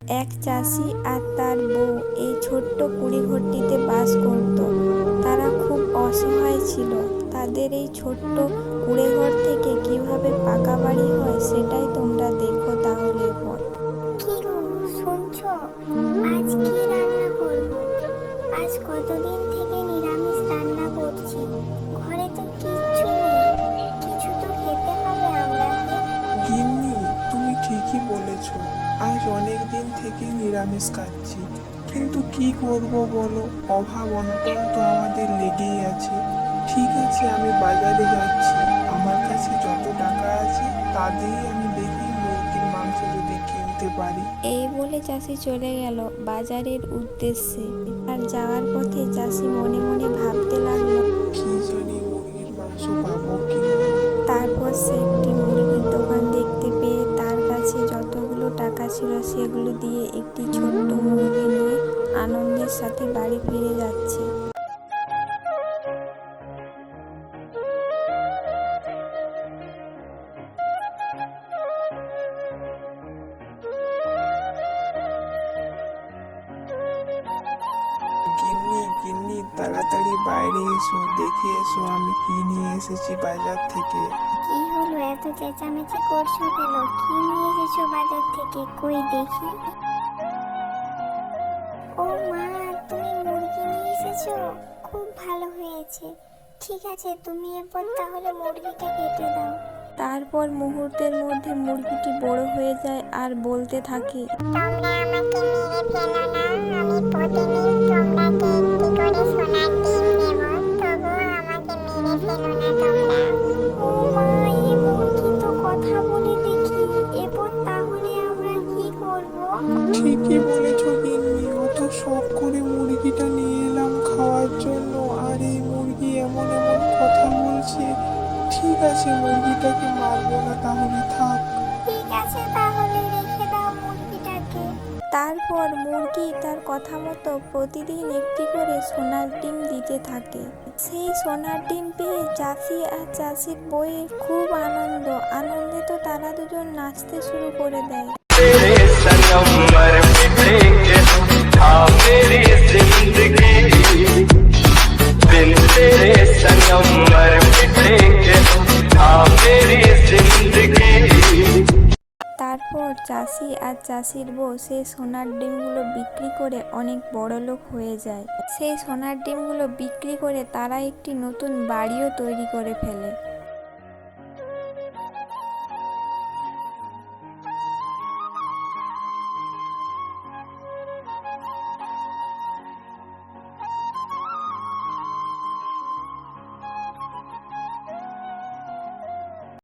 এক চাষি আর তার বউ এই ছোট্ট কুড়িঘরটিতে বাস করত। তারা খুব অসহায় ছিল। তাদের এই ছোট্ট কুড়ে ঘর থেকে কীভাবে পাকা বাড়ি হয় সেটাই তোমরা দেখো তাহলে এরপর। কি রান্না করব? আজ কতদিন থেকে বলেছ আজ অনেক দিন থেকে নিরামিষ খাচ্ছি। কিন্তু কি করব বলো? অভাব অনটন তো আমাদের লেগেই আছে। ঠিক আছে আমি বাজারে যাচ্ছি। আমার কাছে যত টাকা আছে তা দিয়ে আমি দেখি মুরগির মাংস যদি কিনতে পারি। এই বলে চাষি চলে গেল বাজারের উদ্দেশ্যে। আর যাওয়ার পথে চাষি মনে মনে ভাবতে লাগল কি জানি মুরগির মাংস পাবো কি না। তারপর সে টাকা ছিল সেগুলো দিয়ে একটি ছোট্ট মুরগি নিয়ে আনন্দের সাথে বাড়ি ফিরে যাচ্ছে। গিন্নি গিন্নি তাড়াতাড়ি বাইরে এসো দেখে এসো আমি কি নিয়ে এসেছি বাজার থেকে। কি হলো এত চেঁচামেচি করছ কেন? কি নিয়ে এসেছ বাজার থেকে? কই দেখি। ও মা তুমি মুরগি নিয়ে এসেছ? খুব ভালো হয়েছে। ঠিক আছে তুমি এরপর তাহলে মুরগিটা কেটে দাও। তারপর মুহূর্তের মধ্যে মুরগিটি বড় হয়ে যায় আর বলতে থাকে তোমরা আমাকে মেরে ফেলো না আমি প্রতিদিন ঠিকই বলেছ গিন্নি। অত শখ করে মুরগিটা নিয়ে এলাম খাওয়ার জন্য। আর এই মুরগি এমন এমন কথা বলছে ঠিক আছে মুরগিটাকে মারবো না তাহলে থাক। ঠিক আছে তাহলে রেখে দাও মুরগিটাকে। তারপর মুরগি তার কথা মতো প্রতিদিন একটি করে সোনার ডিম দিতে থাকে। সেই সোনার ডিম পেয়ে চাষি আর চাষির বইয়ের খুব আনন্দ। আনন্দে তো তারা দুজন নাচতে শুরু করে দেয়। চাষি আর চাষির বউ সেই সোনার ডিমগুলো বিক্রি করে অনেক বড় লোক হয়ে যায়। সেই সোনার ডিমগুলো বিক্রি করে তারা একটি নতুন বাড়িও তৈরি করে ফেলে।